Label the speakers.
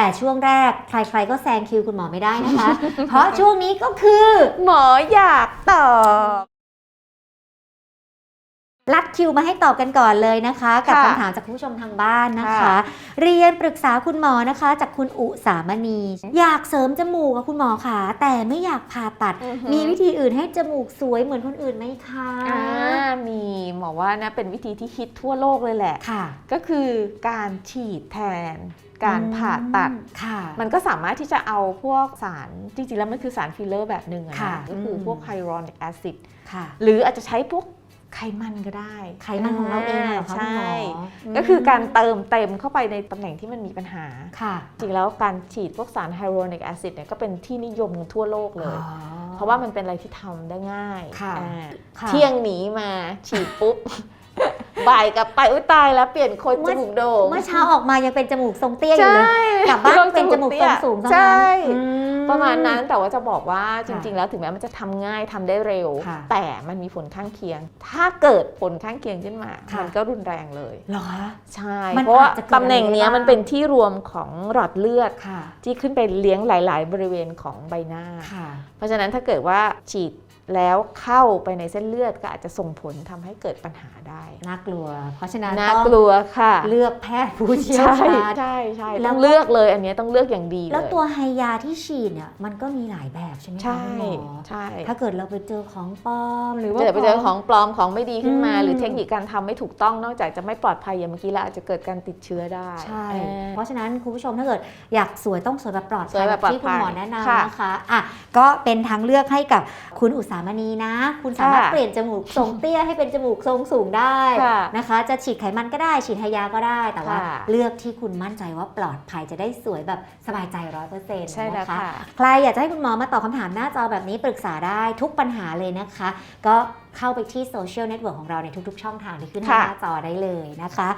Speaker 1: แต่ช่วงแรกใครๆก็แซงคิวคุณหมอไม่ได้นะคะ เพราะช่วงนี้ก็คือ
Speaker 2: หมออยากตอบ
Speaker 1: รัดคิวมาให้ตอบกันก่อนเลยนะคะ กับ
Speaker 2: ค่ะ
Speaker 1: คำถามจากคุณผู้ชมทางบ้านนะคะ
Speaker 2: ค่ะ
Speaker 1: เรียนปรึกษาคุณหมอนะคะ จากคุณอุสามณี อยากเสริมจมูกกับคุณหมอค่ะแต่ไม่อยากผ่าตัด
Speaker 2: อือหือ
Speaker 1: มีวิธีอื่นให้จมูกสวยเหมือนคนอื่นไหมคะ
Speaker 2: อ่ามีหมอว่านะเป็นวิธีที่ฮิตทั่วโลกเลยแหละ
Speaker 1: ค่ะ
Speaker 2: ก็คือการฉีดแทนการผ่าตัด
Speaker 1: อืมค่ะ
Speaker 2: มันก็สามารถที่จะเอาพวกสาร จริงๆ แล้วมันคือสารฟิลเลอร์แบบหนึ่งอะ
Speaker 1: ค่ะ
Speaker 2: นะก็คืออ
Speaker 1: ม
Speaker 2: พวกไฮรอนิกแอซิด
Speaker 1: ค่ะ
Speaker 2: หรืออาจจะใช้พวก ไขมันก็ได้
Speaker 1: ไขมันของเราเองเหรอคะคุณหมอ
Speaker 2: ใช่
Speaker 1: ม
Speaker 2: ก็คือการเติมเต็มเข้าไปในตำแหน่งที่มันมีปัญหา
Speaker 1: ค่ะ
Speaker 2: จริงแล้วการฉีดพวกสารไฮโ r รนิกแอซิดเนี่ยก็เป็นที่นิยมทั่วโลกเลย
Speaker 1: อ๋อ
Speaker 2: เพราะว่ามันเป็นอะไรที่ทำได้ง่าย
Speaker 1: ค่ะ
Speaker 2: อ่า
Speaker 1: ค่ะ
Speaker 2: เที่ยงหนีมาฉีดปุ๊บ บ่ายกลับไปอุ้ยตายแล้วเปลี่ยนคนจมูกโด่ง
Speaker 1: เมื่อเช้าออกมายังเป็นจมูกทรงเตี้ยอยู่เลย กลับบ้านเป็นจมูกทรงสูงซะงั้น
Speaker 2: ใช่
Speaker 1: อืม
Speaker 2: ประมาณนั้นแต่ว่าจะบอกว่าจ
Speaker 1: ค่ะ
Speaker 2: ริง ๆ แล้วถึงแม้มันจะทำง่ายทำได้เร็ว
Speaker 1: ค่ะ
Speaker 2: แต่มันมีผลข้างเคียง ถ้าเกิดผลข้างเคียงขึ้นมา
Speaker 1: ค่ะ
Speaker 2: มันก็รุนแรงเลย
Speaker 1: เหรอ
Speaker 2: ใช่
Speaker 1: มัน
Speaker 2: เพราะว่า
Speaker 1: อาจจะเกิด
Speaker 2: ตำแหน่งเนี้ย
Speaker 1: อะไรได้บ้าง
Speaker 2: มันเป็นที่รวมของหลอดเลือด
Speaker 1: ค่ะ
Speaker 2: ที่ขึ้นไปเลี้ยงหลาย ๆ บริเวณของใบหน้า
Speaker 1: ค่ะ
Speaker 2: เพราะฉะนั้นถ้าเกิดว่าฉีด แล้วเข้าไปในเส้นเลือดก็อาจจะส่งผลทำให้เกิดปัญหาได้
Speaker 1: น่ากลัว เพราะฉะนั้น
Speaker 2: น่า
Speaker 1: ต้อง
Speaker 2: กลัวค่ะ
Speaker 1: เลือกแพทย์ผู้เชี่ยว
Speaker 2: ใช่
Speaker 1: ชาญ
Speaker 2: ใช่ใช่
Speaker 1: แล้ว
Speaker 2: ต้องเลือกเลยอันเนี้ยต้องเลือกอย่างดีเลย
Speaker 1: แล้วตัวไฮยาที่ฉีดเนี่ยมันก็มีหลายแบบใช่ไหมคะ
Speaker 2: ใช่
Speaker 1: คุณหมอ
Speaker 2: ใช่
Speaker 1: ถ้าเกิดเราไปเจอของปลอมหรือว่า
Speaker 2: เกิดไปเจอของปลอมของไม่ดีขึ้นมา
Speaker 1: อืม
Speaker 2: หรือเทคนิคการทำไม่ถูกต้องนอกจากจะไม่ปลอดภัยอย่างเมื่อกี้แล้วอาจจะเกิดการติดเชื้อได้
Speaker 1: ใช่
Speaker 2: เออ
Speaker 1: เพราะฉะนั้นคุณผู้ชมถ้าเกิดอยากสวยต้องสวยแบบปลอด
Speaker 2: ส
Speaker 1: ภั
Speaker 2: วยยแบบปลอด
Speaker 1: ที่คุณหมอแนะ
Speaker 2: ค่ะ
Speaker 1: นำนะคะอะ ก็เป็นทางเลือกให้กับคุณอุตสามณีนะ คุณสามารถ
Speaker 2: ค่ะ
Speaker 1: เปลี่ยนจมูกทรงเตี้ยให้เป็นจมูกทรงสูงได้
Speaker 2: ค่ะ
Speaker 1: นะคะ จะฉีดไขมันก็ได้ฉีดไฮยาก็ได้แต่ว่า
Speaker 2: ค่ะ
Speaker 1: เลือกที่คุณมั่นใจว่าปลอดภัยจะได้สวยแบบสบายใจร้อยเปอร์เซ็นต์
Speaker 2: ใช่แล้ว
Speaker 1: นะคะ
Speaker 2: ค่ะ
Speaker 1: ใครอยากจะให้คุณหมอมาตอบคำถามหน้าจอแบบนี้ปรึกษาได้ทุกปัญหาเลยนะคะ ก็เข้าไปที่โซเชียลเน็ตเวิร์กของเราในทุกๆ ช่องทางที่ขึ้นให้
Speaker 2: ค่ะ
Speaker 1: หน้าจอได้เลยนะคะ